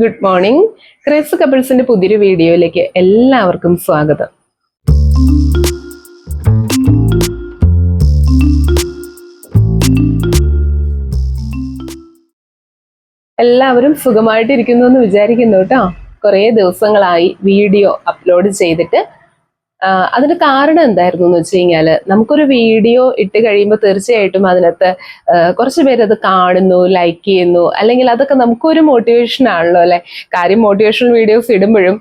Good morning craze കപ്പിൾസിന്റെ പുതിയൊരു വീഡിയോയിലേക്ക് എല്ലാവർക്കും സ്വാഗതം. എല്ലാവരും സുഖമായിട്ടിരിക്കുന്നു എന്ന് വിചാരിക്കുന്നു കേട്ടോ. കുറേ ദിവസങ്ങളായി വീഡിയോ അപ്ലോഡ് ചെയ്തിട്ട് അതിന് കാരണം എന്തായിരുന്നു എന്ന് വെച്ച് കഴിഞ്ഞാൽ നമുക്കൊരു വീഡിയോ ഇട്ട് കഴിയുമ്പോൾ തീർച്ചയായിട്ടും അതിനകത്ത് കുറച്ച് പേര് അത് കാണുന്നു ലൈക്ക് ചെയ്യുന്നു അല്ലെങ്കിൽ അതൊക്കെ നമുക്കൊരു മോട്ടിവേഷൻ ആണല്ലോ അല്ലെ? കാര്യം മോട്ടിവേഷണൽ വീഡിയോസ് ഇടുമ്പോഴും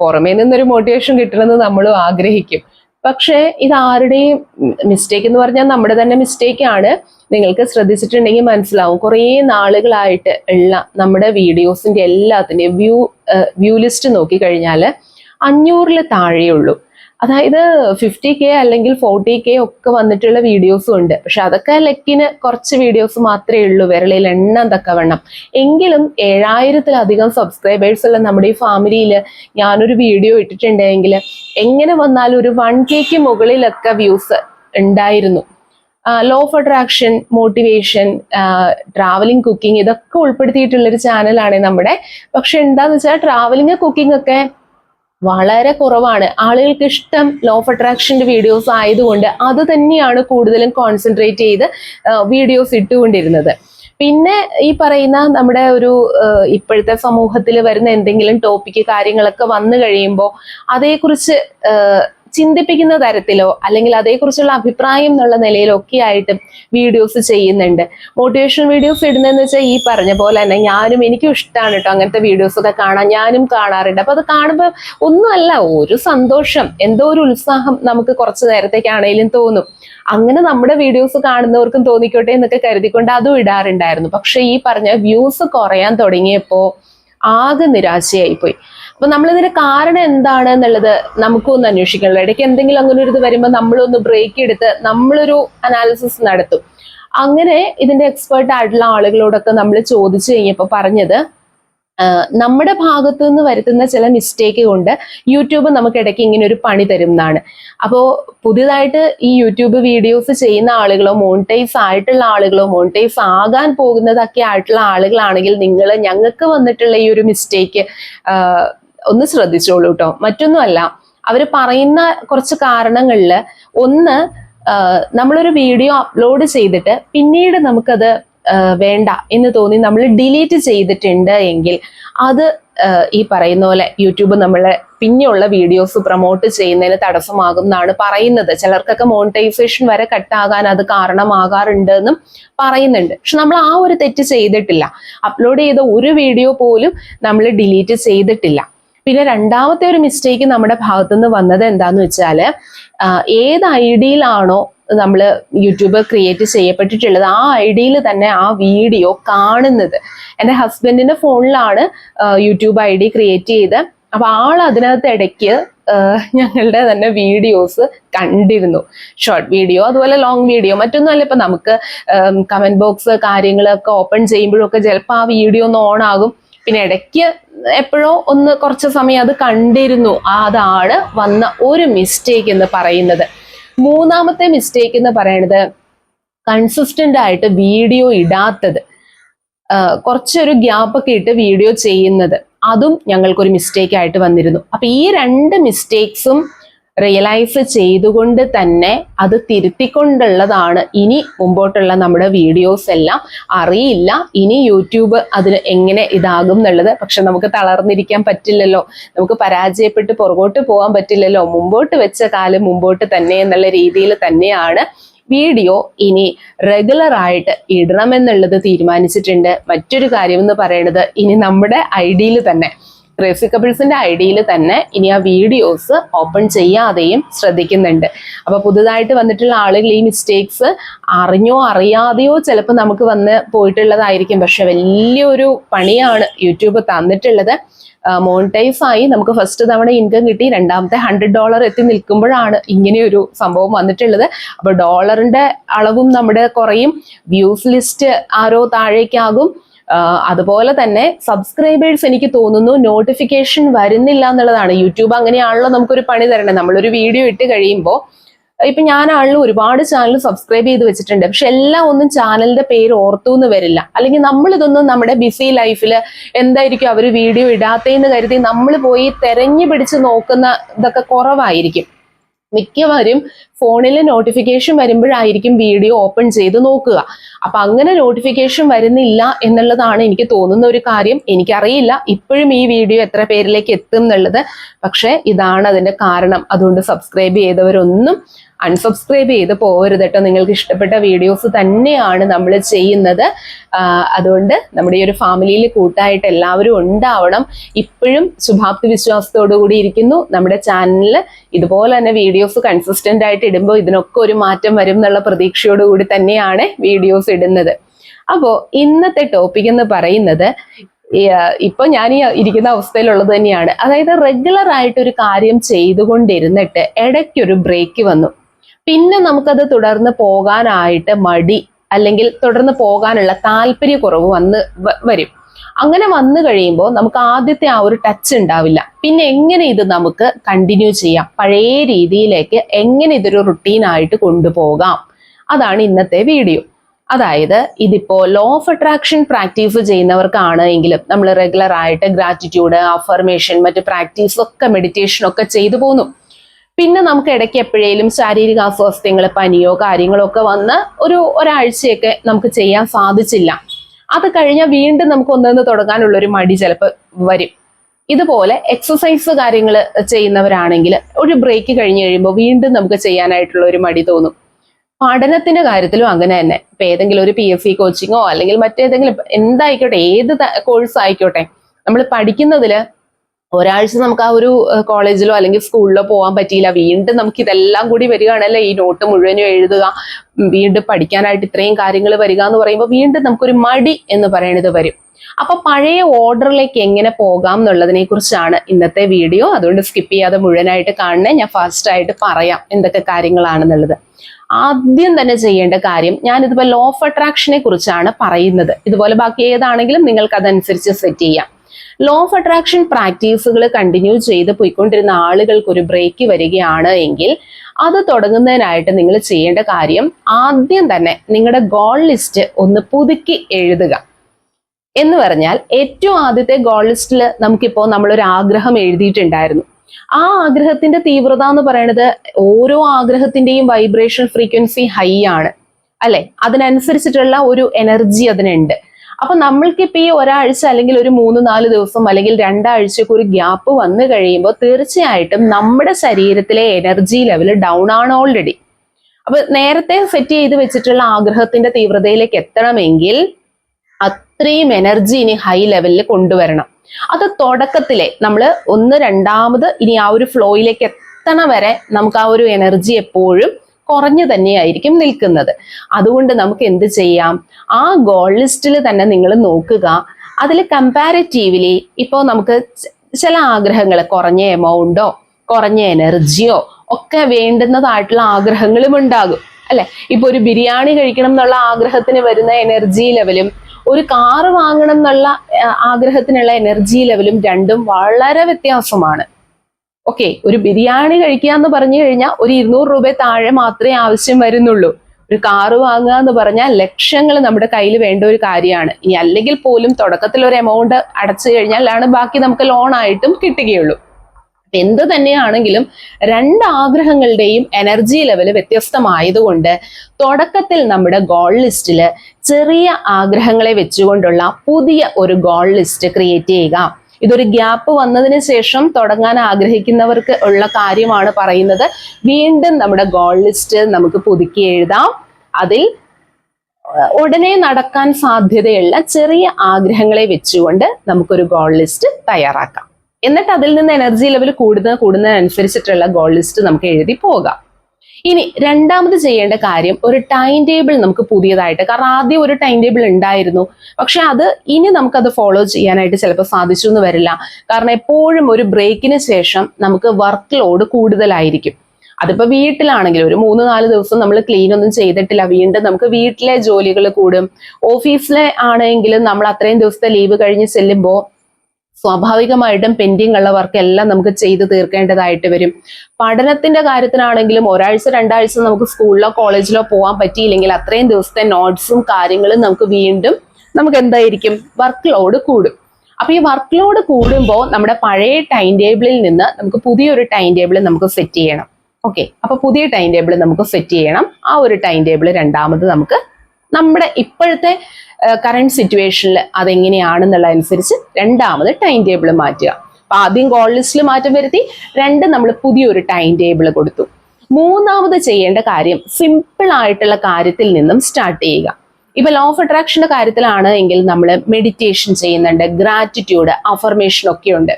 പുറമേ നിന്നൊരു മോട്ടിവേഷൻ കിട്ടണമെന്ന് നമ്മളും ആഗ്രഹിക്കും. പക്ഷേ ഇത് ആരുടെയും മിസ്റ്റേക്ക് എന്ന് പറഞ്ഞാൽ നമ്മുടെ തന്നെ മിസ്റ്റേക്ക് ആണ്. നിങ്ങൾക്ക് ശ്രദ്ധിച്ചിട്ടുണ്ടെങ്കിൽ മനസ്സിലാവും. കുറേ നാളുകളായിട്ട് ഉള്ള നമ്മുടെ വീഡിയോസിന്റെ എല്ലാത്തിന്റെയും വ്യൂ വ്യൂ ലിസ്റ്റ് നോക്കിക്കഴിഞ്ഞാൽ അഞ്ഞൂറിൽ താഴെയുള്ളൂ അതായത് ഫിഫ്റ്റി കെ അല്ലെങ്കിൽ ഫോർട്ടി കെ ഒക്കെ വന്നിട്ടുള്ള വീഡിയോസും ഉണ്ട്. പക്ഷെ അതൊക്കെ ലെക്കിന് കുറച്ച് വീഡിയോസ് മാത്രമേ ഉള്ളൂ. വിരളിൽ എണ്ണം തക്കവണ്ണം എങ്കിലും ഏഴായിരത്തിലധികം സബ്സ്ക്രൈബേഴ്സ് ഉള്ള നമ്മുടെ ഈ ഫാമിലിയിൽ ഞാനൊരു വീഡിയോ ഇട്ടിട്ടുണ്ടെങ്കിൽ എങ്ങനെ വന്നാലും ഒരു വൺ കെക്ക് മുകളിലൊക്കെ വ്യൂസ് ഉണ്ടായിരുന്നു. Law of attraction motivation travelling cooking ഇതൊക്കെ ഉൾപ്പെടുത്തിയിട്ടുള്ളൊരു ചാനലാണ് നമ്മുടെ. പക്ഷെ എന്താണെന്ന് വെച്ചാൽ ട്രാവലിംഗ് കുക്കിംഗ് ഒക്കെ വളരെ കുറവാണ്. ആളുകൾക്ക് ഇഷ്ടം ലോ ഓഫ് അട്രാക്ഷന്റെ വീഡിയോസ് ആയതുകൊണ്ട് അത് തന്നെയാണ് കൂടുതലും കോൺസെൻട്രേറ്റ് ചെയ്ത് വീഡിയോസ് ഇട്ടുകൊണ്ടിരുന്നത്. പിന്നെ ഈ പറയുന്ന നമ്മുടെ ഒരു ഇപ്പോഴത്തെ സമൂഹത്തിൽ വരുന്ന എന്തെങ്കിലും ടോപ്പിക്ക് കാര്യങ്ങളൊക്കെ വന്നു കഴിയുമ്പോൾ അതേക്കുറിച്ച് ചിന്തിപ്പിക്കുന്ന തരത്തിലോ അല്ലെങ്കിൽ അതേക്കുറിച്ചുള്ള അഭിപ്രായം എന്നുള്ള നിലയിലോ ഒക്കെ ആയിട്ട് വീഡിയോസ് ചെയ്യുന്നുണ്ട്. മോട്ടിവേഷൻ വീഡിയോസ് ഇടുന്നതെന്ന് വെച്ചാൽ ഈ പറഞ്ഞ പോലെ തന്നെ ഞാനും എനിക്കും ഇഷ്ടമാണ് കേട്ടോ അങ്ങനത്തെ വീഡിയോസ് ഒക്കെ കാണാൻ. ഞാനും കാണാറുണ്ട്. അപ്പൊ അത് കാണുമ്പോൾ ഒന്നുമല്ല ഒരു സന്തോഷം എന്തോ ഒരു ഉത്സാഹം നമുക്ക് കുറച്ച് നേരത്തേക്കാണേലും തോന്നും. അങ്ങനെ നമ്മുടെ വീഡിയോസ് കാണുന്നവർക്കും തോന്നിക്കോട്ടെ എന്നൊക്കെ കരുതിക്കൊണ്ട് അതും ഇടാറുണ്ടായിരുന്നു. പക്ഷെ ഈ പറഞ്ഞ വ്യൂസ് കുറയാൻ തുടങ്ങിയപ്പോൾ ആകെ നിരാശയായി പോയി അപ്പൊ നമ്മളിതിന് കാരണം എന്താണ് എന്നുള്ളത് നമുക്കൊന്ന് അന്വേഷിക്കണല്ലോ ഇടയ്ക്ക് എന്തെങ്കിലും അങ്ങനെ ഒരു ഇത് വരുമ്പോൾ നമ്മളൊന്ന് ബ്രേക്ക് എടുത്ത് നമ്മളൊരു അനാലിസിസ് നടത്തും. അങ്ങനെ ഇതിന്റെ എക്സ്പേർട്ട് ആയിട്ടുള്ള ആളുകളോടൊക്കെ നമ്മൾ ചോദിച്ചു കഴിഞ്ഞപ്പോൾ പറഞ്ഞത് നമ്മുടെ ഭാഗത്തു നിന്ന് വരുത്തുന്ന ചില മിസ്റ്റേക്ക് കൊണ്ട് യൂട്യൂബ് നമുക്ക് ഇടയ്ക്ക് ഇങ്ങനെ ഒരു പണി തരും എന്നാണ്. അപ്പോൾ പുതിയതായിട്ട് ഈ യൂട്യൂബ് വീഡിയോസ് ചെയ്യുന്ന ആളുകളോ മോണിറ്റൈസ് ആയിട്ടുള്ള ആളുകളോ മോണിറ്റൈസ് ആകാൻ പോകുന്നതൊക്കെ ആയിട്ടുള്ള ആളുകളാണെങ്കിൽ നിങ്ങൾ ഞങ്ങൾക്ക് വന്നിട്ടുള്ള ഈ ഒരു മിസ്റ്റേക്ക് ഒന്ന് ശ്രദ്ധിച്ചോളൂ കേട്ടോ മറ്റൊന്നുമല്ല അവർ പറയുന്ന കുറച്ച് കാരണങ്ങളിൽ ഒന്ന് നമ്മളൊരു വീഡിയോ അപ്ലോഡ് ചെയ്തിട്ട് പിന്നീട് നമുക്കത് വേണ്ട എന്ന് തോന്നി നമ്മൾ ഡിലീറ്റ് ചെയ്തിട്ടുണ്ട് എങ്കിൽ അത് ഈ പറയുന്ന പോലെ യൂട്യൂബ് നമ്മളെ പിന്നെയുള്ള വീഡിയോസ് പ്രൊമോട്ട് ചെയ്യുന്നതിന് തടസ്സമാകും എന്നാണ് പറയുന്നത്. ചിലർക്കൊക്കെ മോണിറ്റൈസേഷൻ വരെ കട്ടാകാൻ അത് കാരണമാകാറുണ്ട് എന്നും പറയുന്നുണ്ട്. പക്ഷെ നമ്മൾ ആ ഒരു തെറ്റ് ചെയ്തിട്ടില്ല. അപ്ലോഡ് ചെയ്ത ഒരു വീഡിയോ പോലും നമ്മൾ ഡിലീറ്റ് ചെയ്തിട്ടില്ല. പിന്നെ രണ്ടാമത്തെ ഒരു മിസ്റ്റേക്ക് നമ്മുടെ ഭാഗത്തുനിന്ന് വന്നത് എന്താന്ന് വെച്ചാൽ ഏത് ഐ ഡിയിലാണോ നമ്മൾ യൂട്യൂബ് ക്രിയേറ്റ് ചെയ്യപ്പെട്ടിട്ടുള്ളത് ആ ഐഡിയിൽ ഡിയിൽ തന്നെ ആ വീഡിയോ കാണുന്നത്. എന്റെ ഹസ്ബൻഡിന്റെ ഫോണിലാണ് യൂട്യൂബ് ഐ ഡി ക്രിയേറ്റ് ചെയ്ത്. അപ്പൊ ആൾ അതിനകത്ത് ഇടയ്ക്ക് ഞങ്ങളുടെ തന്നെ വീഡിയോസ് കണ്ടിരുന്നു. ഷോർട്ട് വീഡിയോ അതുപോലെ ലോങ് വീഡിയോ മറ്റൊന്നുമല്ല ഇപ്പൊ നമുക്ക് കമന്റ് ബോക്സ് കാര്യങ്ങളൊക്കെ ഓപ്പൺ ചെയ്യുമ്പോഴൊക്കെ ചിലപ്പോൾ ആ വീഡിയോ ഒന്ന് ഓൺ ആകും. പിന്നെ ഇടയ്ക്ക് എപ്പോഴോ ഒന്ന് കുറച്ച് സമയം അത് കണ്ടിരുന്നു. അതാണ് വന്ന ഒരു മിസ്റ്റേക്ക് എന്ന് പറയുന്നത്. മൂന്നാമത്തെ മിസ്റ്റേക്ക് എന്ന് പറയുന്നത് കൺസിസ്റ്റന്റ് ആയിട്ട് വീഡിയോ ഇടാത്തത്. കുറച്ചൊരു ഗ്യാപ്പ് ഒക്കെ ഇട്ട് വീഡിയോ ചെയ്യുന്നത്. അതും ഞങ്ങൾക്കൊരു മിസ്റ്റേക്ക് ആയിട്ട് വന്നിരുന്നു. അപ്പൊ ഈ രണ്ട് മിസ്റ്റേക്സും റിയലൈസ് ചെയ്തുകൊണ്ട് തന്നെ അത് തിരുത്തിക്കൊണ്ടുള്ളതാണ്. ഇനി മുമ്പോട്ടുള്ള നമ്മുടെ വീഡിയോസ് എല്ലാം അറിയില്ല. ഇനി യൂട്യൂബ് അതിന് എങ്ങനെ ഇതാകും എന്നുള്ളത് പക്ഷെ നമുക്ക് തളർന്നിരിക്കാൻ പറ്റില്ലല്ലോ. നമുക്ക് പരാജയപ്പെട്ട് പുറകോട്ട് പോകാൻ പറ്റില്ലല്ലോ. മുമ്പോട്ട് വെച്ച കാലം മുമ്പോട്ട് തന്നെ എന്നുള്ള രീതിയിൽ തന്നെയാണ് വീഡിയോ ഇനി റെഗുലർ ആയിട്ട് ഇടണമെന്നുള്ളത് തീരുമാനിച്ചിട്ടുണ്ട്. മറ്റൊരു കാര്യം എന്ന് പറയുന്നത് ഇനി നമ്മുടെ ഐ ഡിയിൽ തന്നെ ക്രേസി കപ്പിൾസിന്റെ ഐ ഡിയിൽ തന്നെ ഇനി ആ വീഡിയോസ് ഓപ്പൺ ചെയ്യാതെയും ശ്രദ്ധിക്കുന്നുണ്ട്. അപ്പൊ പുതുതായിട്ട് വന്നിട്ടുള്ള ആളുകൾ ഈ മിസ്റ്റേക്സ് അറിഞ്ഞോ അറിയാതെയോ ചിലപ്പോൾ നമുക്ക് വന്ന് പോയിട്ടുള്ളതായിരിക്കും. പക്ഷെ വലിയൊരു പണിയാണ് യൂട്യൂബ് തന്നിട്ടുള്ളത്. മോണിറ്റൈസ് ആയി നമുക്ക് ഫസ്റ്റ് തവണ ഇൻകം കിട്ടി രണ്ടാമത്തെ ഹൺഡ്രഡ് ഡോളർ എത്തി നിൽക്കുമ്പോഴാണ് ഇങ്ങനെയൊരു സംഭവം വന്നിട്ടുള്ളത്. അപ്പോൾ ഡോളറിന്റെ അളവും നമ്മുടെ കുറയും. വ്യൂസ് ലിസ്റ്റ് ആരോ താഴേക്കാകും. അതുപോലെ തന്നെ സബ്സ്ക്രൈബേഴ്സ് എനിക്ക് തോന്നുന്നു നോട്ടിഫിക്കേഷൻ വരുന്നില്ല എന്നുള്ളതാണ്. യൂട്യൂബ് അങ്ങനെയാണല്ലോ നമുക്കൊരു പണി തരണേ. നമ്മളൊരു വീഡിയോ ഇട്ട് കഴിയുമ്പോൾ ഇപ്പൊ ഞാനാണല്ലോ ഒരുപാട് ചാനൽ സബ്സ്ക്രൈബ് ചെയ്ത് വെച്ചിട്ടുണ്ട്. പക്ഷെ എല്ലാം ഒന്നും ചാനലിന്റെ പേര് ഓർത്തു എന്ന് വരില്ല. അല്ലെങ്കിൽ നമ്മൾ ഇതൊന്നും നമ്മുടെ ബിസി ലൈഫിൽ എന്തായിരിക്കും അവർ വീഡിയോ ഇടാത്തേന്ന് കരുതി നമ്മൾ പോയി തെരഞ്ഞു പിടിച്ച് നോക്കുന്ന ഇതൊക്കെ കുറവായിരിക്കും. മിക്കവരും ഫോണിൽ നോട്ടിഫിക്കേഷൻ വരുമ്പോഴായിരിക്കും വീഡിയോ ഓപ്പൺ ചെയ്ത് നോക്കുക. അപ്പൊ അങ്ങനെ നോട്ടിഫിക്കേഷൻ വരുന്നില്ല എന്നുള്ളതാണ് എനിക്ക് തോന്നുന്ന ഒരു കാര്യം. എനിക്കറിയില്ല ഇപ്പോഴും ഈ വീഡിയോ എത്ര പേരിലേക്ക് എത്തും എന്നുള്ളത്. പക്ഷെ ഇതാണ് അതിന്റെ കാരണം. അതുകൊണ്ട് സബ്സ്ക്രൈബ് ചെയ്തവരൊന്നും അൺസബ്സ്ക്രൈബ് ചെയ്ത് പോകരുത് കേട്ടോ. നിങ്ങൾക്ക് ഇഷ്ടപ്പെട്ട വീഡിയോസ് തന്നെയാണ് നമ്മൾ ചെയ്യുന്നത്. അതുകൊണ്ട് നമ്മുടെ ഈ ഒരു ഫാമിലിയിൽ കൂട്ടായിട്ട് എല്ലാവരും ഉണ്ടാവണം. ഇപ്പോഴും ശുഭാപ്തി വിശ്വാസത്തോടു കൂടി ഇരിക്കുന്നു. നമ്മുടെ ചാനലിൽ ഇതുപോലെ തന്നെ വീഡിയോസ് കൺസിസ്റ്റന്റ് ആയിട്ട് ഇടുമ്പോൾ ഇതിനൊക്കെ ഒരു മാറ്റം വരും എന്നുള്ള പ്രതീക്ഷയോടുകൂടി തന്നെയാണ് വീഡിയോസ് ഇടുന്നത്. അപ്പോൾ ഇന്നത്തെ ടോപ്പിക് എന്ന് പറയുന്നത് ഇപ്പൊ ഞാൻ ഈ ഇരിക്കുന്ന അവസ്ഥയിലുള്ളത് തന്നെയാണ്. അതായത് റെഗുലർ ആയിട്ട് ഒരു കാര്യം ചെയ്തുകൊണ്ടിരുന്നിട്ട് ഇടയ്ക്കൊരു ബ്രേക്ക് വന്നു. പിന്നെ നമുക്കത് തുടർന്ന് പോകാനായിട്ട് മടി അല്ലെങ്കിൽ തുടർന്ന് പോകാനുള്ള താല്പര്യക്കുറവ് വന്ന് വരും. അങ്ങനെ വന്നു കഴിയുമ്പോൾ നമുക്ക് ആദ്യത്തെ ആ ഒരു ടച്ച് ഉണ്ടാവില്ല. പിന്നെ എങ്ങനെ ഇത് നമുക്ക് കണ്ടിന്യൂ ചെയ്യാം? പഴയ രീതിയിലേക്ക് എങ്ങനെ ഇതൊരു റുട്ടീനായിട്ട് കൊണ്ടുപോകാം? അതാണ് ഇന്നത്തെ വീഡിയോ അതായത് ഇതിപ്പോ ലോ ഓഫ് അട്രാക്ഷൻ പ്രാക്ടീസ് ചെയ്യുന്നവർക്കാണ് എങ്കിലും നമ്മൾ റെഗുലർ ആയിട്ട് ഗ്രാറ്റിറ്റ്യൂഡ് അഫർമേഷൻ മറ്റ് പ്രാക്ടീസ് ഒക്കെ മെഡിറ്റേഷൻ ഒക്കെ ചെയ്തു പോന്നു. പിന്നെ നമുക്ക് ഇടയ്ക്ക് എപ്പോഴേലും ശാരീരിക അസ്വാസ്ഥ്യങ്ങൾ പനിയോ കാര്യങ്ങളോ ഒക്കെ വന്ന് ഒരു ഒരാഴ്ചയൊക്കെ നമുക്ക് ചെയ്യാൻ സാധിച്ചില്ല. അത് കഴിഞ്ഞാൽ വീണ്ടും നമുക്ക് ഒന്നിന്ന് തുടങ്ങാനുള്ള ഒരു മടി ചിലപ്പോൾ വരും. ഇതുപോലെ എക്സസൈസ് കാര്യങ്ങൾ ചെയ്യുന്നവരാണെങ്കിൽ ഒരു ബ്രേക്ക് കഴിഞ്ഞ് കഴിയുമ്പോൾ വീണ്ടും നമുക്ക് ചെയ്യാനായിട്ടുള്ള ഒരു മടി തോന്നും. പഠനത്തിന്റെ കാര്യത്തിലും അങ്ങനെ തന്നെ. ഇപ്പൊ ഏതെങ്കിലും ഒരു പി എസ് സി കോച്ചിങ്ങോ അല്ലെങ്കിൽ മറ്റേതെങ്കിലും എന്തായിക്കോട്ടെ ഏത് കോഴ്സ് ആയിക്കോട്ടെ. നമ്മൾ പഠിക്കുന്നതിൽ ഒരാഴ്ച നമുക്ക് ആ ഒരു കോളേജിലോ അല്ലെങ്കിൽ സ്കൂളിലോ പോകാൻ പറ്റിയില്ല. വീണ്ടും നമുക്ക് ഇതെല്ലാം കൂടി വരികയാണല്ലേ? ഈ നോട്ട് മുഴുവനും എഴുതുക വീണ്ടും പഠിക്കാനായിട്ട് ഇത്രയും കാര്യങ്ങൾ വരിക എന്ന് പറയുമ്പോൾ വീണ്ടും നമുക്കൊരു മടി എന്ന് പറയുന്നത് വരും. അപ്പൊ പഴയ ഓർഡറിലേക്ക് എങ്ങനെ പോകാം എന്നുള്ളതിനെ കുറിച്ചാണ് ഇന്നത്തെ വീഡിയോ. അതുകൊണ്ട് സ്കിപ്പ് ചെയ്യാതെ മുഴുവനായിട്ട് കാണണേ. ഞാൻ ഫാസ്റ്റ് ആയിട്ട് പറയാം എന്തൊക്കെ കാര്യങ്ങളാണെന്നുള്ളത് ആദ്യം തന്നെ ചെയ്യേണ്ട കാര്യം ഞാൻ ഇതുപോലെ ലോ ഓഫ് അട്രാക്ഷനെ കുറിച്ചാണ് പറയുന്നത്. ഇതുപോലെ ബാക്കി ഏതാണെങ്കിലും നിങ്ങൾക്ക് അതനുസരിച്ച് സെറ്റ് ചെയ്യാം. ലോ ഓഫ് അട്രാക്ഷൻ പ്രാക്ടീസുകൾ കണ്ടിന്യൂ ചെയ്ത് പോയിക്കൊണ്ടിരുന്ന ആളുകൾക്ക് ഒരു ബ്രേക്ക് വരികയാണ് എങ്കിൽ അത് തുടങ്ങുന്നതിനായിട്ട് നിങ്ങൾ ചെയ്യേണ്ട കാര്യം ആദ്യം തന്നെ നിങ്ങളുടെ ഗോൾ ലിസ്റ്റ് ഒന്ന് പുതുക്കി എഴുതുക. എന്ന് പറഞ്ഞാൽ ഏറ്റവും ആദ്യത്തെ ഗോൾ ലിസ്റ്റിൽ നമുക്കിപ്പോൾ നമ്മളൊരു ആഗ്രഹം എഴുതിയിട്ടുണ്ടായിരുന്നു. ആ ആഗ്രഹത്തിന്റെ തീവ്രത എന്ന് പറയുന്നത് ഓരോ ആഗ്രഹത്തിന്റെയും വൈബ്രേഷൻ ഫ്രീക്വൻസി ഹൈ ആണ്. അല്ലെ? അതിനനുസരിച്ചിട്ടുള്ള ഒരു എനർജി അതിനുണ്ട്. അപ്പൊ നമ്മൾക്കിപ്പോ ഈ ഒരാഴ്ച അല്ലെങ്കിൽ ഒരു മൂന്ന് നാല് ദിവസം അല്ലെങ്കിൽ രണ്ടാഴ്ചക്ക് ഒരു ഗ്യാപ്പ് വന്നു കഴിയുമ്പോൾ തീർച്ചയായിട്ടും നമ്മുടെ ശരീരത്തിലെ എനർജി ലെവൽ ഡൗൺ ആണ് ഓൾറെഡി അപ്പൊ നേരത്തെ സെറ്റ് ചെയ്ത് വെച്ചിട്ടുള്ള ആഗ്രഹത്തിന്റെ തീവ്രതയിലേക്ക് എത്തണമെങ്കിൽ അത്രയും എനർജി ഇനി ഹൈ ലെവലിൽ കൊണ്ടുവരണം. അത് തുടക്കത്തിലെ നമ്മൾ ഒന്ന് രണ്ടാമത് ഇനി ആ ഒരു ഫ്ലോയിലേക്ക് എത്തണ വരെ നമുക്ക് ആ ഒരു എനർജി എപ്പോഴും കുറഞ്ഞു തന്നെയായിരിക്കും നിൽക്കുന്നത്. അതുകൊണ്ട് നമുക്ക് എന്ത് ചെയ്യാം? ആ ഗോൾ ലിസ്റ്റിൽ തന്നെ നിങ്ങൾ നോക്കുക. അതിൽ കമ്പാരിറ്റീവ്ലി ഇപ്പോൾ നമുക്ക് ചില ആഗ്രഹങ്ങൾ കുറഞ്ഞ എമൗണ്ടോ കുറഞ്ഞ എനർജിയോ ഒക്കെ വേണ്ടുന്നതായിട്ടുള്ള ആഗ്രഹങ്ങളും ഉണ്ടാകും. അല്ലെ? ഇപ്പൊ ഒരു ബിരിയാണി കഴിക്കണം എന്നുള്ള ആഗ്രഹത്തിന് വരുന്ന എനർജി ലെവലും ഒരു കാറ് വാങ്ങണം എന്നുള്ള ആഗ്രഹത്തിനുള്ള എനർജി ലെവലും രണ്ടും വളരെ വ്യത്യാസമാണ്. ഓക്കെ ഒരു ബിരിയാണി കഴിക്കുക എന്ന് പറഞ്ഞു കഴിഞ്ഞാൽ ഒരു ഇരുന്നൂറ് രൂപ താഴെ മാത്രമേ ആവശ്യം വരുന്നുള്ളൂ. ഒരു കാറ് വാങ്ങുക എന്ന് പറഞ്ഞാൽ ലക്ഷങ്ങൾ നമ്മുടെ കയ്യിൽ വേണ്ട ഒരു കാര്യമാണ്. ഇനി അല്ലെങ്കിൽ പോലും തുടക്കത്തിൽ ഒരു എമൗണ്ട് അടച്ചു കഴിഞ്ഞാലാണ് ബാക്കി നമുക്ക് ലോൺ ആയിട്ടും കിട്ടുകയുള്ളൂ. എന്ത് തന്നെയാണെങ്കിലും രണ്ട് ആഗ്രഹങ്ങളുടെയും എനർജി ലെവൽ വ്യത്യസ്തമായതുകൊണ്ട് തുടക്കത്തിൽ നമ്മുടെ ഗോൾ ലിസ്റ്റിൽ ചെറിയ ആഗ്രഹങ്ങളെ വെച്ചുകൊണ്ടുള്ള പുതിയ ഒരു ഗോൾ ലിസ്റ്റ് ക്രിയേറ്റ് ചെയ്യുക. ഇതൊരു ഗ്യാപ്പ് വന്നതിന് ശേഷം തുടങ്ങാൻ ആഗ്രഹിക്കുന്നവർക്ക് ഉള്ള കാര്യമാണ് പറയുന്നത്. വീണ്ടും നമ്മുടെ ഗോൾ ലിസ്റ്റ് നമുക്ക് പുതുക്കി എഴുതാം. അതിൽ ഉടനെ നടക്കാൻ സാധ്യതയുള്ള ചെറിയ ആഗ്രഹങ്ങളെ വെച്ചുകൊണ്ട് നമുക്കൊരു ഗോൾ ലിസ്റ്റ് തയ്യാറാക്കാം. എന്നിട്ട് അതിൽ നിന്ന് എനർജി ലെവൽ കൂടുന്ന കൂടുന്നതിനനുസരിച്ചിട്ടുള്ള ഗോൾ ലിസ്റ്റ് നമുക്ക് എഴുതി പോകാം. ഇനി രണ്ടാമത് ചെയ്യേണ്ട കാര്യം ഒരു ടൈം ടേബിൾ നമുക്ക് പുതിയതായിട്ട്. കാരണം ആദ്യം ഒരു ടൈം ടേബിൾ ഉണ്ടായിരുന്നു. പക്ഷെ അത് ഇനി നമുക്കത് ഫോളോ ചെയ്യാനായിട്ട് ചിലപ്പോൾ സാധിച്ചു എന്ന് വരില്ല. കാരണം എപ്പോഴും ഒരു ബ്രേക്കിന് ശേഷം നമുക്ക് വർക്ക് ലോഡ് കൂടുതലായിരിക്കും. അതിപ്പോൾ വീട്ടിലാണെങ്കിൽ ഒരു മൂന്ന് നാല് ദിവസം നമ്മൾ ക്ലീൻ ഒന്നും ചെയ്തിട്ടില്ല. വീണ്ടും നമുക്ക് വീട്ടിലെ ജോലികൾ കൂടും. ഓഫീസിലെ ആണെങ്കിലും നമ്മൾ അത്രയും ദിവസത്തെ ലീവ് കഴിഞ്ഞ് ചെല്ലുമ്പോൾ സ്വാഭാവികമായിട്ടും പെൻഡിങ് ഉള്ള വർക്ക് എല്ലാം നമുക്ക് ചെയ്തു തീർക്കേണ്ടതായിട്ട് വരും. പഠനത്തിന്റെ കാര്യത്തിനാണെങ്കിലും ഒരാഴ്ച രണ്ടാഴ്ച നമുക്ക് സ്കൂളിലോ കോളേജിലോ പോകാൻ പറ്റിയില്ലെങ്കിൽ അത്രയും ദിവസത്തെ നോട്ട്സും കാര്യങ്ങളും നമുക്ക് വീണ്ടും നമുക്ക് എന്തായിരിക്കും? വർക്ക് ലോഡ് കൂടും. അപ്പൊ ഈ വർക്ക് ലോഡ് കൂടുമ്പോൾ നമ്മുടെ പഴയ ടൈം ടേബിളിൽ നിന്ന് നമുക്ക് പുതിയൊരു ടൈം ടേബിൾ നമുക്ക് സെറ്റ് ചെയ്യണം. ഓക്കെ അപ്പൊ പുതിയ ടൈം ടേബിൾ നമുക്ക് സെറ്റ് ചെയ്യണം. ആ ഒരു ടൈം ടേബിൾ രണ്ടാമത് നമുക്ക് നമ്മുടെ ഇപ്പോഴത്തെ കറണ്ട് സിറ്റുവേഷനിൽ അതെങ്ങനെയാണെന്നുള്ളതനുസരിച്ച് രണ്ടാമത് ടൈം ടേബിൾ മാറ്റുക. അപ്പം ആദ്യം കോൾ ലിസ്റ്റിൽ മാറ്റം വരുത്തി രണ്ട് നമ്മൾ പുതിയൊരു ടൈം ടേബിൾ കൊടുത്തു. മൂന്നാമത് ചെയ്യേണ്ട കാര്യം സിമ്പിൾ ആയിട്ടുള്ള കാര്യത്തിൽ നിന്നും സ്റ്റാർട്ട് ചെയ്യുക. ഇപ്പൊ ലോ ഓഫ് അട്രാക്ഷന്റെ കാര്യത്തിലാണ് എങ്കിൽ നമ്മൾ മെഡിറ്റേഷൻ ചെയ്യുന്നുണ്ട് ഗ്രാറ്റിറ്റ്യൂഡ് അഫർമേഷൻ ഒക്കെ ഉണ്ട്.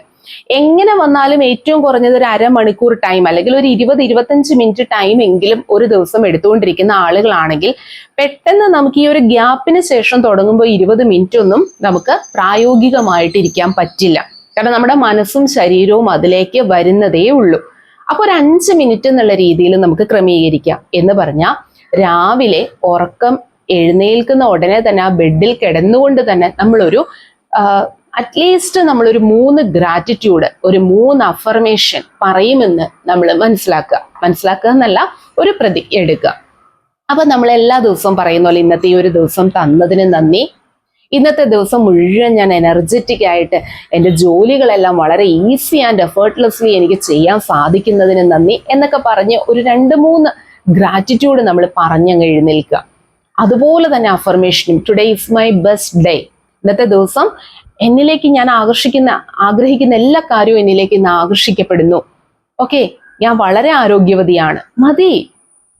എങ്ങനെ വന്നാലും ഏറ്റവും കുറഞ്ഞത് ഒരു അരമണിക്കൂർ ടൈം അല്ലെങ്കിൽ ഒരു ഇരുപത് ഇരുപത്തഞ്ച് മിനിറ്റ് ടൈം എങ്കിലും ഒരു ദിവസം എടുത്തുകൊണ്ടിരിക്കുന്ന ആളുകളാണെങ്കിൽ പെട്ടെന്ന് നമുക്ക് ഈ ഒരു ഗ്യാപ്പിന് ശേഷം തുടങ്ങുമ്പോൾ ഇരുപത് മിനിറ്റ് ഒന്നും നമുക്ക് പ്രായോഗികമായിട്ട് ഇരിക്കാൻ പറ്റില്ല. കാരണം നമ്മുടെ മനസ്സും ശരീരവും അതിലേക്ക് വരുന്നതേ ഉള്ളൂ. അപ്പോൾ ഒരു അഞ്ച് മിനിറ്റ് എന്നുള്ള രീതിയിൽ നമുക്ക് ക്രമീകരിക്കാം. എന്ന് പറഞ്ഞാൽ രാവിലെ ഉറക്കം എഴുന്നേൽക്കുന്ന ഉടനെ തന്നെ ആ ബെഡിൽ കിടന്നുകൊണ്ട് തന്നെ നമ്മളൊരു അറ്റ്ലീസ്റ്റ് നമ്മൾ ഒരു മൂന്ന് ഗ്രാറ്റിറ്റ്യൂഡ് ഒരു മൂന്ന് അഫർമേഷൻ പറയുമെന്ന് നമ്മൾ മനസ്സിലാക്കുക. മനസ്സിലാക്കുക എന്നല്ല ഒരു പ്രതിജ്ഞ എടുക്കുക. അപ്പൊ നമ്മൾ എല്ലാ ദിവസവും പറയുന്ന പോലെ ഇന്നത്തെ ഈ ഒരു ദിവസം തന്നതിന് നന്ദി. ഇന്നത്തെ ദിവസം മുഴുവൻ ഞാൻ എനർജറ്റിക് ആയിട്ട് എന്റെ ജോലികളെല്ലാം വളരെ ഈസി ആൻഡ് എഫേർട്ട്ലെസ്ലി എനിക്ക് ചെയ്യാൻ സാധിക്കുന്നതിന് നന്ദി എന്നൊക്കെ പറഞ്ഞ് ഒരു രണ്ട് മൂന്ന് ഗ്രാറ്റിറ്റ്യൂഡ് നമ്മൾ പറഞ്ഞങ്ങ് എഴുന്നേൽക്കുക. അതുപോലെ തന്നെ അഫർമേഷനും today is my best day ഇന്നത്തെ ദിവസം എന്നിലേക്ക് ഞാൻ ആകർഷിക്കുന്ന ആഗ്രഹിക്കുന്ന എല്ലാ കാര്യവും എന്നിലേക്ക് ഇന്ന് ആകർഷിക്കപ്പെടുന്നു. ഓക്കെ ഞാൻ വളരെ ആരോഗ്യവതിയാണ്. മതി.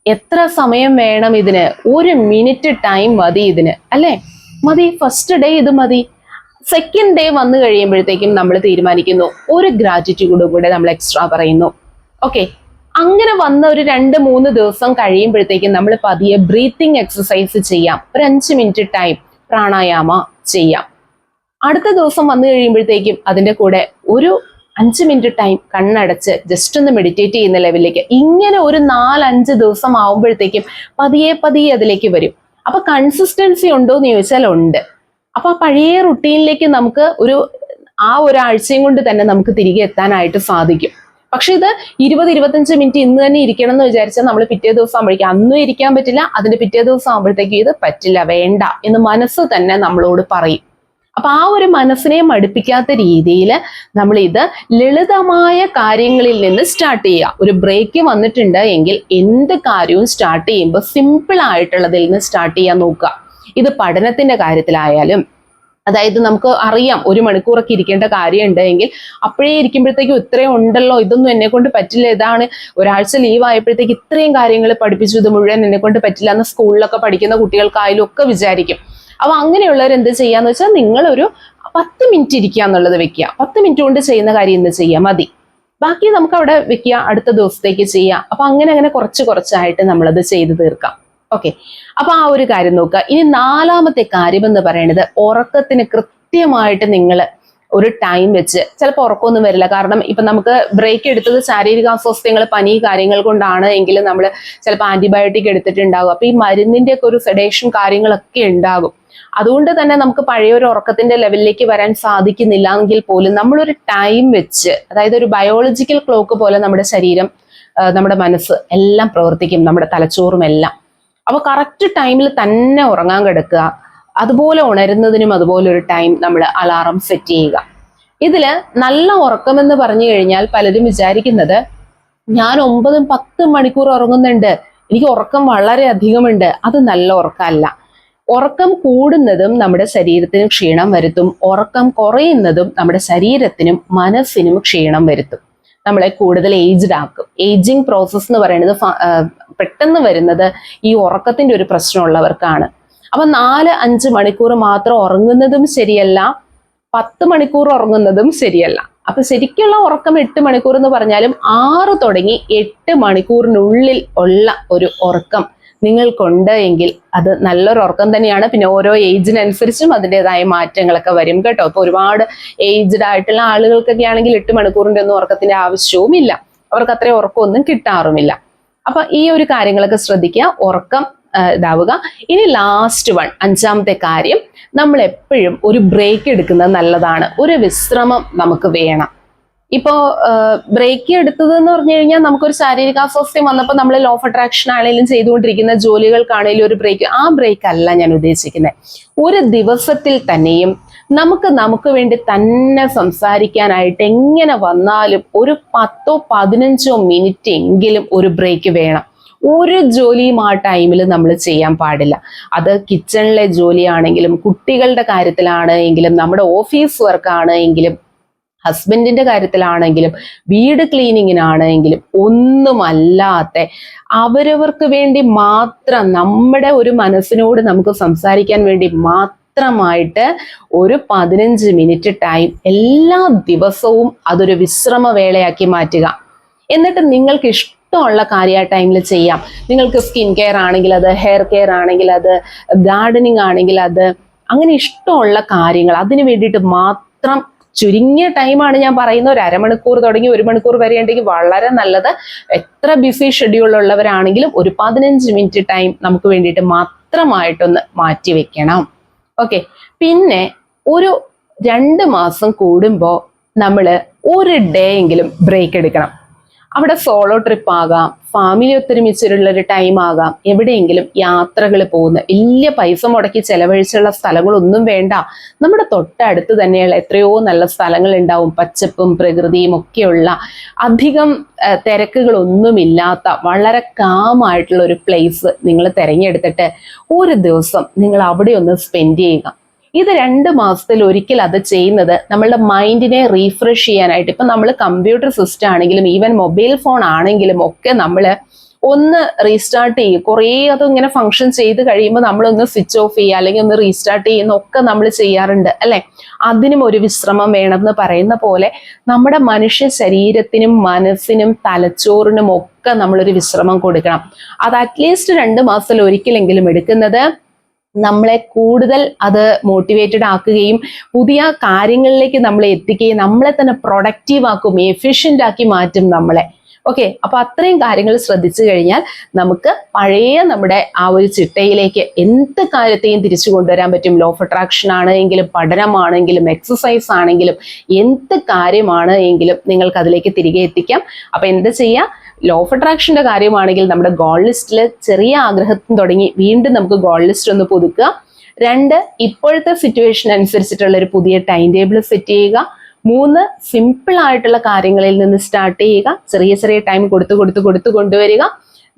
എത്ര സമയം വേണം ഇതിന്? ഒരു മിനിറ്റ് ടൈം മതി ഇതിന്. അല്ലേ? മതി. ഫസ്റ്റ് ഡേ ഇത് മതി. സെക്കൻഡ് ഡേ വന്നു കഴിയുമ്പോഴത്തേക്കും നമ്മൾ തീരുമാനിക്കുന്നു. ഒരു ഗ്രാറ്റിറ്റ്യൂഡ് കൂടെ നമ്മൾ എക്സ്ട്രാ പറയുന്നു. ഓക്കെ അങ്ങനെ വന്ന ഒരു രണ്ട് മൂന്ന് ദിവസം കഴിയുമ്പോഴത്തേക്കും നമ്മൾ പതിയെ ബ്രീത്തിങ് എക്സസൈസ് ചെയ്യാം. ഒരു അഞ്ച് മിനിറ്റ് ടൈം പ്രാണായാമ ചെയ്യാം. അടുത്ത ദിവസം വന്നു കഴിയുമ്പോഴത്തേക്കും അതിന്റെ കൂടെ ഒരു അഞ്ച് മിനിറ്റ് ടൈം കണ്ണടച്ച് ജസ്റ്റ് ഒന്ന് മെഡിറ്റേറ്റ് ചെയ്യുന്ന ലെവലിലേക്ക് ഇങ്ങനെ ഒരു നാലഞ്ച് ദിവസം ആവുമ്പോഴത്തേക്കും പതിയെ പതിയെ അതിലേക്ക് വരും. അപ്പൊ കൺസിസ്റ്റൻസി ഉണ്ടോ എന്ന് ചോദിച്ചാൽ ഉണ്ട്. അപ്പൊ ആ പഴയ റുട്ടീനിലേക്ക് നമുക്ക് ഒരു ആ ഒരാഴ്ചയും കൊണ്ട് തന്നെ നമുക്ക് തിരികെ എത്താനായിട്ട് സാധിക്കും. പക്ഷെ ഇത് ഇരുപത് ഇരുപത്തഞ്ച് മിനിറ്റ് ഇന്ന് തന്നെ ഇരിക്കണം എന്ന് വിചാരിച്ചാൽ നമ്മൾ പിറ്റേ ദിവസം ആകുമ്പോഴേക്കും അന്നും ഇരിക്കാൻ പറ്റില്ല അതിന്റെ പിറ്റേ ദിവസം ആകുമ്പോഴത്തേക്കും ഇത് പറ്റില്ല വേണ്ട എന്ന് മനസ്സ് തന്നെ നമ്മളോട് പറയും. അപ്പൊ ആ ഒരു മനസ്സിനെ മടുപ്പിക്കാത്ത രീതിയിൽ നമ്മൾ ഇത് ലളിതമായ കാര്യങ്ങളിൽ നിന്ന് സ്റ്റാർട്ട് ചെയ്യുക ഒരു ബ്രേക്ക് വന്നിട്ടുണ്ട് എങ്കിൽ എന്ത് കാര്യവും സ്റ്റാർട്ട് ചെയ്യുമ്പോൾ സിമ്പിൾ ആയിട്ടുള്ളതിൽ നിന്ന് സ്റ്റാർട്ട് ചെയ്യാൻ നോക്കുക. ഇത് പഠനത്തിന്റെ കാര്യത്തിലായാലും അതായത് നമുക്ക് അറിയാം ഒരു മണിക്കൂറൊക്കെ ഇരിക്കേണ്ട കാര്യമുണ്ട് എങ്കിൽ അപ്പോഴേ ഇരിക്കുമ്പോഴത്തേക്കും ഇത്രയും ഉണ്ടല്ലോ ഇതൊന്നും എന്നെ കൊണ്ട് പറ്റില്ല ഇതാണ് ഒരാഴ്ച ലീവ് ആയപ്പോഴത്തേക്ക് ഇത്രയും കാര്യങ്ങൾ പഠിപ്പിച്ചു ഇത് മുഴുവൻ എന്നെ കൊണ്ട് പറ്റില്ല എന്ന് സ്കൂളിലൊക്കെ പഠിക്കുന്ന കുട്ടികൾക്കായാലും ഒക്കെ വിചാരിക്കും. അപ്പൊ അങ്ങനെയുള്ളവർ എന്ത് ചെയ്യാന്ന് വെച്ചാൽ നിങ്ങളൊരു പത്ത് മിനിറ്റ് ഇരിക്കുക എന്നുള്ളത് വെക്കുക. പത്ത് മിനിറ്റ് കൊണ്ട് ചെയ്യുന്ന കാര്യം ഇന്ന് ചെയ്യുക. മതി. ബാക്കി നമുക്ക് അവിടെ വെക്കുക. അടുത്ത ദിവസത്തേക്ക് ചെയ്യാം അപ്പൊ അങ്ങനെ അങ്ങനെ കുറച്ച് കുറച്ചായിട്ട് നമ്മളത് ചെയ്തു തീർക്കാം. ഓക്കെ അപ്പൊ ആ ഒരു കാര്യം നോക്കുക. ഇനി നാലാമത്തെ കാര്യം എന്ന് പറയുന്നത് ഉറക്കത്തിന് കൃത്യമായിട്ട് നിങ്ങൾ ഒരു ടൈം വെച്ച് ചിലപ്പോൾ ഉറക്കമൊന്നും വരില്ല. കാരണം ഇപ്പൊ നമുക്ക് ബ്രേക്ക് എടുത്തത് ശാരീരിക അസ്വസ്ഥങ്ങൾ പനി കാര്യങ്ങൾ കൊണ്ടാണ് എങ്കിലും നമ്മൾ ചിലപ്പോൾ ആന്റിബയോട്ടിക് എടുത്തിട്ടുണ്ടാകും അപ്പൊ ഈ മരുന്നിന്റെ ഒക്കെ ഒരു സെഡേഷൻ കാര്യങ്ങളൊക്കെ ഉണ്ടാകും. അതുകൊണ്ട് തന്നെ നമുക്ക് പഴയ ഒരു ഉറക്കത്തിന്റെ ലെവലിലേക്ക് വരാൻ സാധിക്കുന്നില്ല എങ്കിൽ പോലും നമ്മളൊരു ടൈം വെച്ച് അതായത് ഒരു ബയോളജിക്കൽ ക്ലോക്ക് പോലെ നമ്മുടെ ശരീരം നമ്മുടെ മനസ്സ് എല്ലാം പ്രവർത്തിക്കും. നമ്മുടെ തലച്ചോറും എല്ലാം അപ്പൊ കറക്റ്റ് ടൈമിൽ തന്നെ ഉറങ്ങാൻ കിടക്കുക. അതുപോലെ ഉണരുന്നതിനും അതുപോലെ ഒരു ടൈം നമ്മൾ അലാറം സെറ്റ് ചെയ്യുക. ഇതിൽ നല്ല ഉറക്കം എന്ന് പറഞ്ഞു കഴിഞ്ഞാൽ പലരും വിചാരിക്കുന്നത് ഞാൻ ഒമ്പതും പത്തും മണിക്കൂർ ഉറങ്ങുന്നുണ്ട്. എനിക്ക് ഉറക്കം വളരെ അധികമുണ്ട്. അത് നല്ല ഉറക്കമല്ല. ഉറക്കം കൂടുന്നതും നമ്മുടെ ശരീരത്തിന് ക്ഷീണം വരുത്തും. ഉറക്കം കുറയുന്നതും നമ്മുടെ ശരീരത്തിനും മനസ്സിനും ക്ഷീണം വരുത്തും. നമ്മളെ കൂടുതൽ ഏജ്ഡ് ആക്കും. ഏജിങ് പ്രോസസ്സ് എന്ന് പറയുന്നത് പെട്ടെന്ന് വരുന്നത് ഈ ഉറക്കത്തിന്റെ ഒരു പ്രശ്നമുള്ളവർക്കാണ്. അപ്പൊ നാല് അഞ്ച് മണിക്കൂർ മാത്രം ഉറങ്ങുന്നതും ശരിയല്ല. പത്ത് മണിക്കൂർ ഉറങ്ങുന്നതും ശരിയല്ല. അപ്പൊ ശരിക്കുള്ള ഉറക്കം എട്ട് മണിക്കൂർ എന്ന് പറഞ്ഞാലും ആറ് തുടങ്ങി എട്ട് മണിക്കൂറിനുള്ളിൽ ഉള്ള ഒരു ഉറക്കം നിങ്ങൾക്കുണ്ട് എങ്കിൽ അത് നല്ലൊരു ഉറക്കം തന്നെയാണ്. പിന്നെ ഓരോ ഏജിനനുസരിച്ചും അതിന്റെതായ മാറ്റങ്ങളൊക്കെ വരും കേട്ടോ. ഇപ്പൊ ഒരുപാട് ഏജ്ഡ് ആയിട്ടുള്ള ആളുകൾക്കൊക്കെ ആണെങ്കിൽ എട്ട് മണിക്കൂറിന്റെ ഒന്നും ഉറക്കത്തിന്റെ ആവശ്യവും ഇല്ല അവർക്ക് അത്രയും ഉറക്കമൊന്നും കിട്ടാറുമില്ല. അപ്പൊ ഈ ഒരു കാര്യങ്ങളൊക്കെ ശ്രദ്ധിക്കുക. ഉറക്കം ഇതാവുക. ഇനി ലാസ്റ്റ് വൺ അഞ്ചാമത്തെ കാര്യം നമ്മൾ എപ്പോഴും ഒരു ബ്രേക്ക് എടുക്കുന്നത് നല്ലതാണ്. ഒരു വിശ്രമം നമുക്ക് വേണം. ഇപ്പോ ബ്രേക്ക് എടുത്തത് എന്ന് പറഞ്ഞു കഴിഞ്ഞാൽ നമുക്കൊരു ശാരീരിക അസ്വസ്ഥ്യം വന്നപ്പോൾ നമ്മൾ ലോ ഓഫ് അട്രാക്ഷൻ ആണെങ്കിലും ചെയ്തുകൊണ്ടിരിക്കുന്ന ജോലികൾക്കാണെങ്കിലും ഒരു ബ്രേക്ക് ആ ബ്രേക്ക് അല്ല ഞാൻ ഉദ്ദേശിക്കുന്നത് ഒരു ദിവസത്തിൽ തന്നെയും നമുക്ക് നമുക്ക് വേണ്ടി തന്നെ സംസാരിക്കാനായിട്ട് എങ്ങനെ വന്നാലും ഒരു പത്തോ പതിനഞ്ചോ മിനിറ്റ് എങ്കിലും ഒരു ബ്രേക്ക് വേണം. ഒരു ജോലിയും ആ ടൈമിൽ നമ്മൾ ചെയ്യാൻ പാടില്ല. അത് കിച്ചണിലെ ജോലിയാണെങ്കിലും കുട്ടികളുടെ കാര്യത്തിലാണ് എങ്കിലും നമ്മുടെ ഓഫീസ് വർക്ക് ആണ് എങ്കിലും ഹസ്ബൻഡിന്റെ കാര്യത്തിലാണെങ്കിലും വീട് ക്ലീനിങ്ങിനാണെങ്കിലും ഒന്നുമല്ലാത്ത അവരവർക്ക് വേണ്ടി മാത്രം നമ്മുടെ ഒരു മനസ്സിനോട് നമുക്ക് സംസാരിക്കാൻ വേണ്ടി മാത്രമായിട്ട് ഒരു പതിനഞ്ച് മിനിറ്റ് ടൈം എല്ലാ ദിവസവും അതൊരു വിശ്രമ വേളയാക്കി മാറ്റുക. എന്നിട്ട് നിങ്ങൾക്ക് ഇഷ്ടമുള്ള കാര്യം ടൈമിൽ ചെയ്യാം. നിങ്ങൾക്ക് സ്കിൻ കെയർ ആണെങ്കിൽ അത് ഹെയർ കെയർ ആണെങ്കിൽ അത് ഗാർഡനിങ് ആണെങ്കിൽ അത് അങ്ങനെ ഇഷ്ടമുള്ള കാര്യങ്ങൾ. അതിന് വേണ്ടിയിട്ട് മാത്രം ചുരുങ്ങിയ ടൈമാണ് ഞാൻ പറയുന്നത്. ഒരു അരമണിക്കൂർ തുടങ്ങി ഒരു മണിക്കൂർ വരെ ഉണ്ടെങ്കിൽ വളരെ നല്ലത്. എത്ര ബിസി ഷെഡ്യൂൾ ഉള്ളവരാണെങ്കിലും ഒരു പതിനഞ്ച് മിനിറ്റ് ടൈം നമുക്ക് വേണ്ടിയിട്ട് മാത്രമായിട്ടൊന്ന് മാറ്റി വെക്കണം. ഓക്കെ പിന്നെ ഒരു രണ്ട് മാസം കൂടുമ്പോൾ നമ്മൾ ഒരു ഡേ എങ്കിലും ബ്രേക്ക് എടുക്കണം. അവിടെ സോളോ ട്രിപ്പ് ആകാം. ഫാമിലി ഒത്തൊരുമിച്ചിട്ടുള്ള ഒരു ടൈം ആകാം. എവിടെയെങ്കിലും യാത്രകൾ പോകുന്ന വലിയ പൈസ മുടക്കി ചെലവഴിച്ചുള്ള സ്ഥലങ്ങളൊന്നും വേണ്ട. നമ്മുടെ തൊട്ടടുത്ത് തന്നെയുള്ള എത്രയോ നല്ല സ്ഥലങ്ങൾ ഉണ്ടാവും പച്ചപ്പും പ്രകൃതിയും ഒക്കെയുള്ള അധികം തിരക്കുകളൊന്നുമില്ലാത്ത വളരെ കാമായിട്ടുള്ള ഒരു പ്ലേസ് നിങ്ങൾ തിരഞ്ഞെടുത്തിട്ട് ഒരു ദിവസം നിങ്ങൾ അവിടെ ഒന്ന് സ്പെൻഡ് ചെയ്യുക. ഇത് രണ്ട് മാസത്തിൽ ഒരിക്കൽ അത് ചെയ്യുന്നത് നമ്മളുടെ മൈൻഡിനെ റീഫ്രഷ് ചെയ്യാനായിട്ട്. ഇപ്പം നമ്മൾ കമ്പ്യൂട്ടർ സിസ്റ്റം ആണെങ്കിലും ഈവൻ മൊബൈൽ ഫോൺ ആണെങ്കിലും ഒക്കെ നമ്മൾ ഒന്ന് റീസ്റ്റാർട്ട് ചെയ്യും. കുറേ അതും ഇങ്ങനെ ഫങ്ഷൻ ചെയ്ത് കഴിയുമ്പോൾ നമ്മളൊന്ന് സ്വിച്ച് ഓഫ് ചെയ്യുക അല്ലെങ്കിൽ ഒന്ന് റീസ്റ്റാർട്ട് ചെയ്യുന്ന ഒക്കെ നമ്മൾ ചെയ്യാറുണ്ട് അല്ലെ? അതിനും ഒരു വിശ്രമം വേണമെന്ന് പറയുന്ന പോലെ നമ്മുടെ മനുഷ്യ ശരീരത്തിനും മനസ്സിനും തലച്ചോറിനും ഒക്കെ നമ്മളൊരു വിശ്രമം കൊടുക്കണം. അത് അറ്റ്ലീസ്റ്റ് രണ്ട് മാസത്തിൽ ഒരിക്കലെങ്കിലും എടുക്കുന്നത് നമ്മളെ കൂടുതൽ അത് മോട്ടിവേറ്റഡ് ആക്കുകയും പുതിയ കാര്യങ്ങളിലേക്ക് നമ്മളെ എത്തിക്കുകയും നമ്മളെ തന്നെ പ്രൊഡക്റ്റീവ് ആക്കും എഫിഷ്യന്റ് ആക്കി മാറ്റും നമ്മളെ. ഓക്കെ അപ്പൊ അത്രയും കാര്യങ്ങൾ ശ്രദ്ധിച്ചു കഴിഞ്ഞാൽ നമുക്ക് പഴയ നമ്മുടെ ആ ഒരു ചിട്ടയിലേക്ക് എന്ത് കാര്യത്തെയും തിരിച്ചു കൊണ്ടുവരാൻ പറ്റും. ലോ ഓഫ് അട്രാക്ഷൻ ആണെങ്കിലും പഠനമാണെങ്കിലും എക്സസൈസ് ആണെങ്കിലും എന്ത് കാര്യമാണ് എങ്കിലും നിങ്ങൾക്ക് അതിലേക്ക് തിരികെ എത്തിക്കാം. അപ്പൊ എന്ത് ചെയ്യാം? ലോ ഓഫ് അട്രാക്ഷന്റെ കാര്യമാണെങ്കിൽ നമ്മുടെ ഗോൾ ലിസ്റ്റിൽ ചെറിയ ആഗ്രഹത്തിന് തുടങ്ങി വീണ്ടും നമുക്ക് ഗോൾ ലിസ്റ്റ് ഒന്ന് പുതുക്കുക. രണ്ട് ഇപ്പോഴത്തെ സിറ്റുവേഷൻ അനുസരിച്ചിട്ടുള്ള ഒരു പുതിയ ടൈം ടേബിൾ സെറ്റ് ചെയ്യുക. മൂന്ന് സിമ്പിൾ ആയിട്ടുള്ള കാര്യങ്ങളിൽ നിന്ന് സ്റ്റാർട്ട് ചെയ്യുക. ചെറിയ ചെറിയ ടൈം കൊടുത്ത് കൊടുത്ത് കൊടുത്ത് കൊണ്ടുവരിക.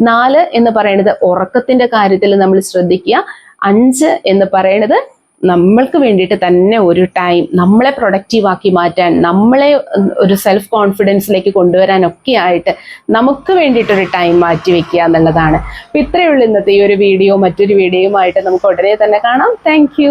നാല് എന്ന് പറയുന്നത് ഉറക്കത്തിന്റെ കാര്യത്തിൽ നമ്മൾ ശ്രദ്ധിക്കുക. അഞ്ച് എന്ന് പറയുന്നത് നമ്മൾക്ക് വേണ്ടിയിട്ട് തന്നെ ഒരു ടൈം നമ്മളെ പ്രൊഡക്റ്റീവ് ആക്കി മാറ്റാൻ നമ്മളെ ഒരു സെൽഫ് കോൺഫിഡൻസിലേക്ക് കൊണ്ടുവരാനൊക്കെ ആയിട്ട് നമുക്ക് വേണ്ടിയിട്ടൊരു ടൈം മാറ്റി വെക്കുക എന്നുള്ളതാണ്. അപ്പം ഇത്രയേ ഉള്ളൂ ഇന്നത്തെ ഈ ഒരു വീഡിയോ മറ്റൊരു വീഡിയോയുമായിട്ട് നമുക്ക് ഉടനെ തന്നെ കാണാം. താങ്ക്